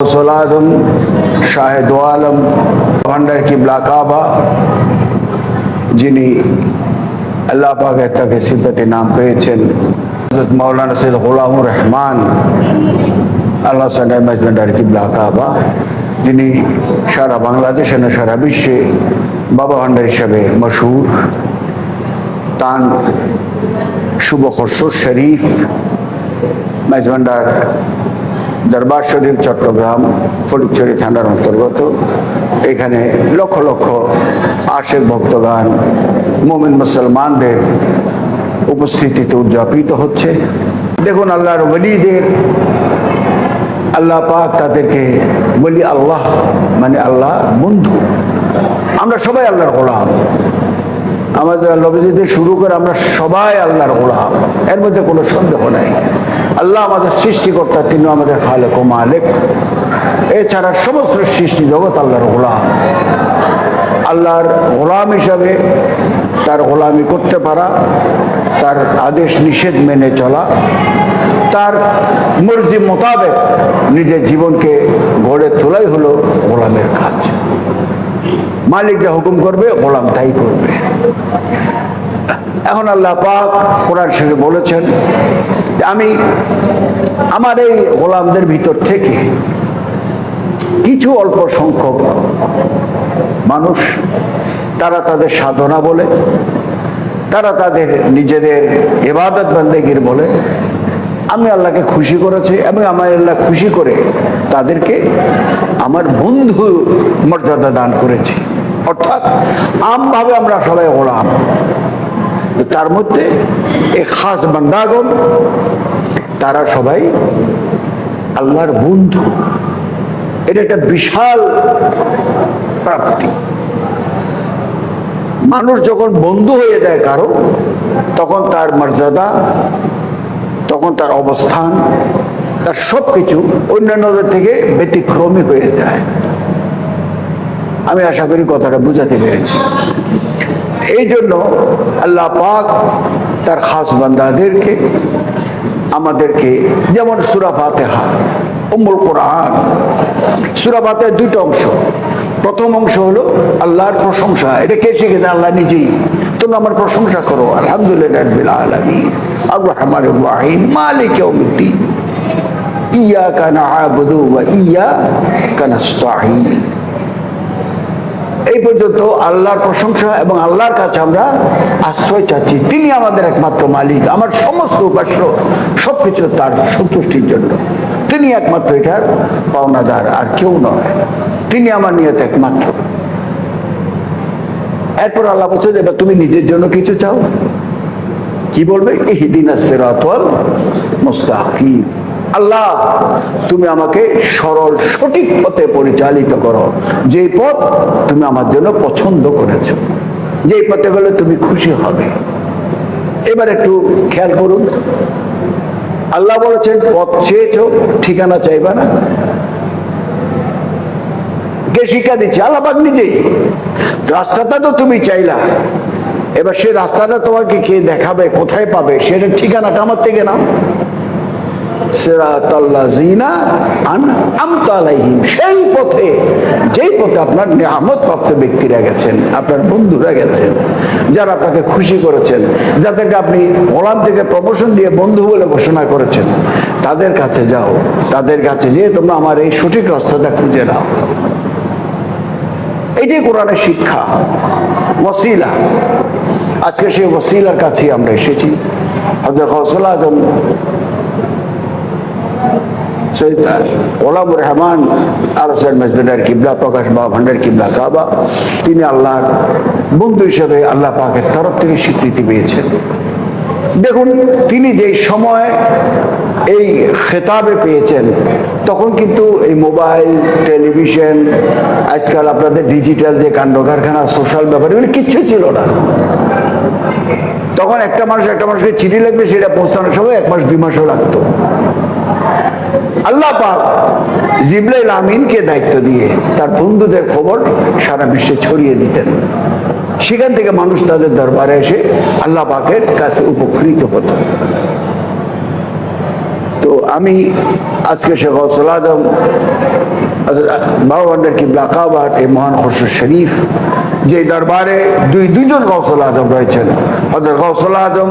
गौसल आजम शाहिद आलम ভান্ডার কিবলা কাবা যিনি আল্লাহ পাকের তাকে সিফতে নাম পেয়েছেন হযরত মাওলানা সৈয়দ গোলামুর রহমান আল্লাহ সান্ডার মেজমেন্ডার কিবলা কাবা যিনি সারা বাংলাদেশ এবং সারা বিশ্বে বাবা ভান্ডার হিসাবে মশহুর তান শুভ খসর শরীফ মেজভান্ডার দরবার শরীফ চট্টগ্রাম ফটিকছড়ি থানার অন্তর্গত। এখানে লক্ষ লক্ষ আশেক ভক্তগান মোমিন মুসলমানদের উপস্থিতিতে উদযাপিত হচ্ছে। দেখুন, আল্লাহর বলিদের আল্লাহ পাক তাদেরকে বলি আল্লাহ মানে আল্লাহ বন্ধু। আমরা সবাই আল্লাহর গোলাম। আমাদের নবীজিতে শুরু করে আমরা সবাই আল্লাহর গোলাম। এর মধ্যে কোনো সন্দেহ নাই। আল্লাহ আমাদের সৃষ্টিকর্তা তিনি আমাদের খালেক ও মালেক। এছাড়া সমস্ত সৃষ্টি জগৎ আল্লাহর গোলাম। আল্লাহর গোলাম হিসাবে তার গোলামি করতে পারা, তার আদেশ নিষেধ মেনে চলা, তার মর্জি মোতাবেক নিজের জীবনকে গড়ে তোলাই হলো গোলামের কাজ। মালিক যা হুকুম করবে, গোলাম তাই করবে। এখন আল্লাহ পাক কোরআন শরীফে বলেছেন আমি আমার এই গোলামদের ভিতর থেকে কিছু অল্প সংখ্যক মানুষ, তারা তাদের সাধনা বলে, তারা তাদের নিজেদের এবাদত বান্দেগির বলে, আমি আল্লাহকে খুশি করেছি এবং আমার আল্লাহ খুশি করে তাদেরকে আমার বন্ধু মর্যাদা দান করেছি। অর্থাৎ আমভাবে আমরা সবাই গোলাম। তার মধ্যে এই খাস বান্দাগণ, তারা সবাই আল্লাহর বন্ধু। এটা একটা বিশাল প্রাপ্তি। মানুষ যখন বন্ধু হয়ে যায় কারও, তখন তার মর্যাদা, তখন তার অবস্থান, তার সব কিছু অন্যান্যদের থেকে ব্যতিক্রমী হয়ে যায়। আমি আশা করি কথাটা বুঝাতে পেরেছি। এই জন্য আল্লাহ পাক তার খাস বান্দাদেরকে, আমাদেরকে, যেমন সুরা ফাতেহা, উম্মুল কোরআন, সুরা ফাতেহার দুটো অংশ। প্রথম অংশ হলো আল্লাহর প্রশংসা। এটা কে শিখেছে? আল্লাহ নিজেই। তোমরা আমার প্রশংসা করো। আলহামদুলিল্লাহ ইয়াউমিদ্দিন। ইয়াকা না'বুদু ওয়া ইয়াকা নাস্তাঈন। এই পর্যন্ত আল্লাহর প্রশংসা এবং আল্লাহর কাছে আমরা আশ্রয় চাচ্ছি। তিনি আমাদের একমাত্র মালিক। আমার সমস্ত উপাস্য সবকিছু তার সন্তুষ্টির জন্য। তিনি একমাত্র এটার পাওনাদার, আর কেউ নয়। তিনি আমার নিয়ত একমাত্র। এরপর আল্লাহ বলছে যে তুমি নিজের জন্য কিছু চাও? কি বলবে? ইহদিন মুস্তাকিম। আল্লাহ, তুমি আমাকে সরল, সঠিক পথে পরিচালিত করো। যে পথ তুমি আমার জন্য পছন্দ করেছ যে পথে গেলে তুমি খুশি হবে। এবার একটু খেয়াল করুন। আল্লাহ বলেছেন, পথ চেয়েছ, ঠিকানা চাইবা না। কে শিক্ষা দিচ্ছে? আল্লাহবাক নিজেই। রাস্তাটা তো তুমি চাইলা। এবার সেই রাস্তাটা তোমাকে কে দেখাবে, কোথায় পাবে সেটা ঠিকানাটা আমার থেকে নাও। সেই পথে, যেই পথে আপনার নিয়ামত প্রাপ্ত ব্যক্তিরা গেছেন, আপনার বন্ধুরা গেছেন, যারা আপনাকে খুশি করেছেন, যাদেরকে আপনি ওলাম থেকে প্রমোশন দিয়ে বন্ধু বলে ঘোষণা করেছেন, তাদের কাছে যাও, তাদের কাছে যেয়ে তোমরা আমার এই সঠিক রাস্তাটা খুঁজে নাও। এটাই কোরআনের শিক্ষা ওসিলা আজকে সেই ওসিলার কাছে আমরা এসেছি। হজরত হসল আজম রহমান আরসান মসজিদের স্বীকৃতি পেয়েছেন। দেখুন, তিনি যে সময় এই খেতাবে পেয়েছেন, তখন কিন্তু এই মোবাইল, টেলিভিশন, আজকাল আপনাদের ডিজিটাল যে কাণ্ড কারখানা সোশ্যাল ব্যাপার, এগুলো কিচ্ছু ছিল না। তখন একটা মানুষ, একটা মানুষকে চিঠি লাগবে, সেটা পৌঁছানোর সময় এক মাস, দুই মাসও লাগতো। আল্লাহ পাক আমিনকে দায়িত্ব দিয়ে তার বন্ধুদের খবর সারা বিশ্বে ছড়িয়ে দিতেন। সেখান থেকে মানুষ তাদের দরবারে এসে আল্লাহ পাকের কাছে উপকৃত হতো। তো আমি আজকে শেখ গৌসুল আজম বাবান্ডার কিবলা কাবার এই মহান খসরু শরীফ যে দরবারে দুই, দুইজন গৌসুল আজম রয়েছেন। হজরত গৌসুল আজম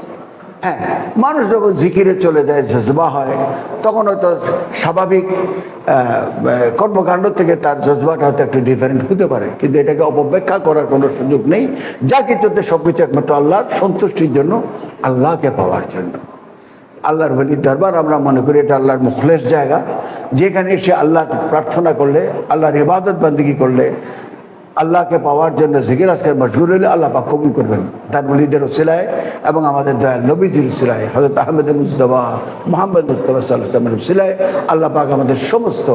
হ্যাঁ মানুষ যখন জিকিরে চলে যায়, জজবা হয় তখন হয়তো স্বাভাবিক কর্মকাণ্ড থেকে তার জজবাটা হয়তো একটু ডিফারেন্ট হতে পারে। কিন্তু এটাকে অপব্যাখ্যা করার কোনো সুযোগ নেই। যা কিছুতে সব কিছু একমাত্র আল্লাহর সন্তুষ্টির জন্য, আল্লাহকে পাওয়ার জন্য। আল্লাহর বলির দরবার, আমরা মনে করি এটা আল্লাহর মুখলেস জায়গা। যেখানে এসে আল্লাহ প্রার্থনা করলে, আল্লাহর ইবাদত বন্দী করলে আল্লাহকে পাওয়ার জন্য জিকির আজকের মশগুর হলে আল্লাহ পাক কবুল করবেন। তার বলিদের ওসিলায় এবং আমাদের দয়াল নবীজির ওসিলায় হজরত আহমেদ মুস্তফা মোহাম্মদ মুস্তফা সাল্লামের ওসিলায় আল্লাহ পাক আমাদের সমস্ত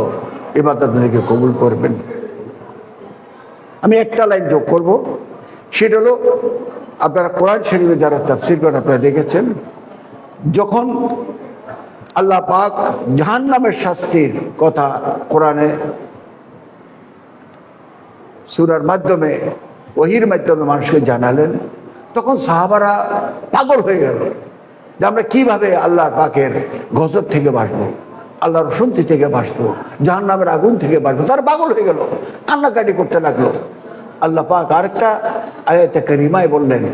ইবাদত বন্দীকে কবুল করবেন। আমি একটা লাইন যোগ করব, সেটা হলো, আপনারা কোরআন শরীফে যারা তাফসির করেন আপনারা দেখেছেন, যখন আল্লাহ পাক জাহান্নামের শাস্তির কথা কোরআনে সুরার মাধ্যমে, ওহির মাধ্যমে মানুষকে জানালেন। তখন সাহাবারা পাগল হয়ে গেল যে আমরা কীভাবে আল্লাহর পাকের গজব থেকে বাঁচবো, আল্লাহর অসন্তি থেকে বাঁচবো, জাহান্নামের আগুন থেকে বাঁচবো। তারা পাগল হয়ে গেল, কান্নাকাটি করতে লাগল। আল্লাহ পাক আরেকটা আয়াতে করিমায় বললেন,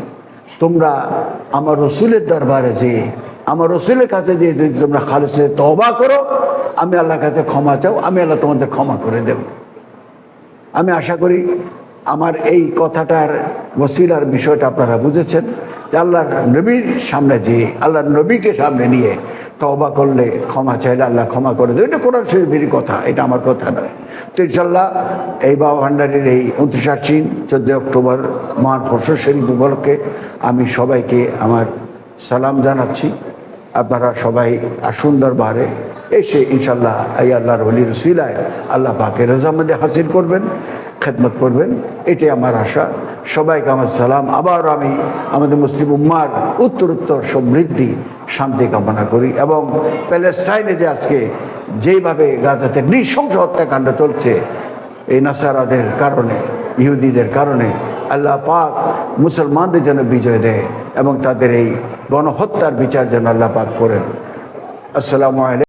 তোমরা আমার রসুলের দরবারে যে আমার রসুলের কাছে যে যদি তোমরা খালেসে তবা করো, আমি আল্লাহর কাছে ক্ষমা চাও, আমি আল্লাহ তোমাদের ক্ষমা করে দেব। আমি আশা করি আমার এই কথাটার ওসিলার বিষয়টা আপনারা বুঝেছেন যে আল্লাহর নবীর সামনে যে, আল্লাহর নবীকে সামনে নিয়ে তবা করলে ক্ষমা চাইলে আল্লাহ ক্ষমা করে দেবে এটা কোরআন শরীফেরই কথা, এটা আমার কথা নয়। তো ইনশাল্লাহ এই বাবা ভান্ডারের এই উনত্রিশ আশ্বিন চোদ্দই অক্টোবর মহান ফসল শরীফ উপলক্ষে আমি সবাইকে আমার সালাম জানাচ্ছি। আপনারা সবাই আসুন দরবারে এসে ইনশাল্লাহ এই আল্লাহর হলির রসিলায় আল্লাহ পাকে রেজামদে হাসিল করবেন, খেদমত করবেন। এটাই আমার আশা। সবাইকে আমার সালাম। আবার আমি আমাদের মুসলিম উম্মার উত্তরোত্তর সমৃদ্ধি, শান্তি কামনা করি এবং প্যালেস্টাইনে যে আজকে যেইভাবে গাজাতে নৃশংস হত্যাকাণ্ড চলছে, এই নাসারাদের কারণে, ইহুদিদের কারণে আল্লাহ পাক মুসলমানদের যেন বিজয় দেয় এবং তাদের এই গণহত্যার বিচার যেন আল্লাহ পাক করেন। আসসালামু আলাইকুম।